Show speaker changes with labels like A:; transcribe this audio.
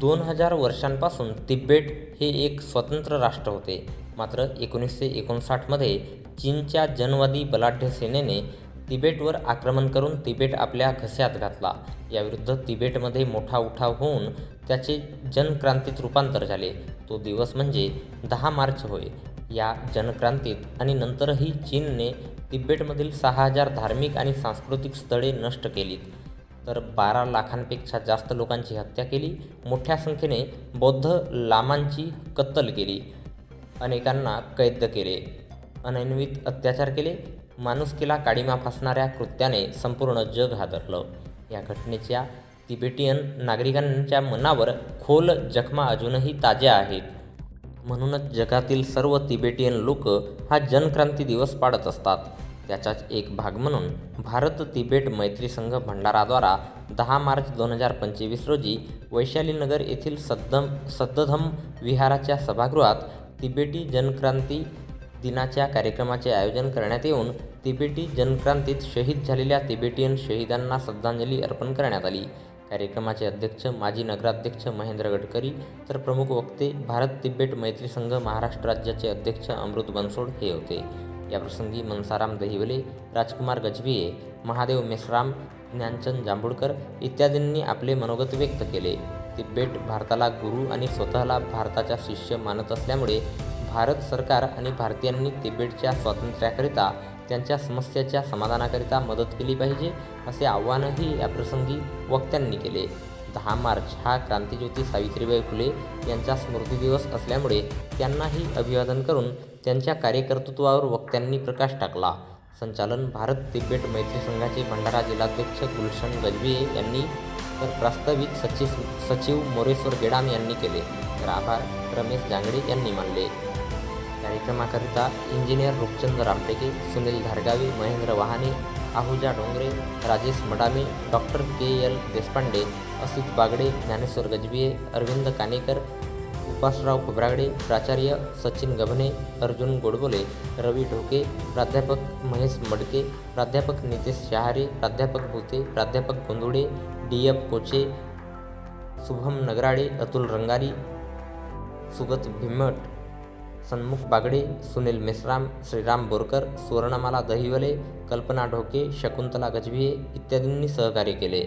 A: दोन हजार वर्षांपासून तिबेट हे एक स्वतंत्र राष्ट्र होते. मात्र एकोणीसशे एकोणसाठमध्ये चीनच्या जनवादी बलाढ्य सेनेने तिबेटवर आक्रमण करून तिबेट आपल्या घस्यात घातला. याविरुद्ध तिबेटमध्ये मोठा उठाव होऊन त्याचे जनक्रांतीत रूपांतर झाले. तो दिवस म्हणजे दहा मार्च होय. या जनक्रांतीत आणि नंतरही चीनने तिबेटमधील सहा हजार धार्मिक आणि सांस्कृतिक स्थळे नष्ट केलीत. तर बारा लाखांपेक्षा जास्त लोकांची हत्या केली. मोठ्या संख्येने बौद्ध लामांची कत्तल केली. अनेकांना कैद केले. अनन्वित अत्याचार केले. माणुसकीला काडीमा फासणाऱ्या कृत्याने संपूर्ण जग हादरलं. या घटनेच्या तिबेटियन नागरिकांच्या मनावर खोल जखमा अजूनही ताज्या आहेत. म्हणूनच जगातील सर्व तिबेटियन लोक हा जनक्रांती दिवस पाळत असतात. त्याचाच एक भाग म्हणून भारत तिबेट मैत्री संघ भंडाराद्वारा दहा मार्च दोन हजार पंचवीस रोजी वैशालीनगर येथील सद्दम सद्दधम विहाराच्या सभागृहात तिबेटी जनक्रांती दिनाच्या कार्यक्रमाचे आयोजन करण्यात येऊन तिबेटी जनक्रांतीत शहीद झालेल्या तिबेटियन शहीदांना श्रद्धांजली अर्पण करण्यात आली. कार्यक्रमाचे अध्यक्ष माजी नगराध्यक्ष महेंद्र गडकरी तर प्रमुख वक्ते भारत तिबेट मैत्री संघ महाराष्ट्र राज्याचे अध्यक्ष अमृत बनसोड हे होते. याप्रसंगी मनसाराम दहिवले राजकुमार गजबिये महादेव मेश्राम ज्ञानचंद जांभूळकर इत्यादींनी आपले मनोगत व्यक्त केले. तिबेट भारताला गुरु आणि स्वतःला भारताचा शिष्य मानत असल्यामुळे भारत सरकार आणि भारतीयांनी तिबेटच्या स्वातंत्र्याकरिता त्यांच्या समस्याच्या समाधानाकरिता मदत केली पाहिजे असे आव्हानही याप्रसंगी वक्त्यांनी केले. दहा मार्च हा क्रांतिज्योती सावित्रीबाई फुले यांचा स्मृतिदिवस असल्यामुळे त्यांनाही अभिवादन करून त्यांच्या कार्यकर्तृत्वावर वक्त्यांनी प्रकाश टाकला. संचालन भारत तिबेट मैत्री संघाचे भंडारा जिल्हाध्यक्ष गुलशन गजबे यांनी तर प्रास्ताविक सचिव सचिव मोरेश्वर गेडाम यांनी केले. तर आभार रमेश जांगडे यांनी मानले. कार्यक्रमाकरिता engineer Roopchand Ramteke Sunil Dhargave Mahendra Wahane Ahuja Dongre Rajesh Madame doctor K L Deshpande Asit Bagde Dnyaneshwar Gajbhiye Arvind Kanekar Upasrao Khobragade प्राचार्य सचिन गभने अर्जुन गोडबोले रवी ढोके प्राध्यापक महेश मडके प्राध्यापक नितेश शहारे प्राध्यापक भुते प्राध्यापक गोंदुडे डी एफ कोचे शुभम नगराडे अतुल रंगारी सुगत भिमट सन्मुख बागडे सुनील मेश्राम श्रीराम बोरकर सुवर्णमाला दहिवले कल्पना ढोके शकुंतला गजभिये इत्यादींनी सहकार्य केले.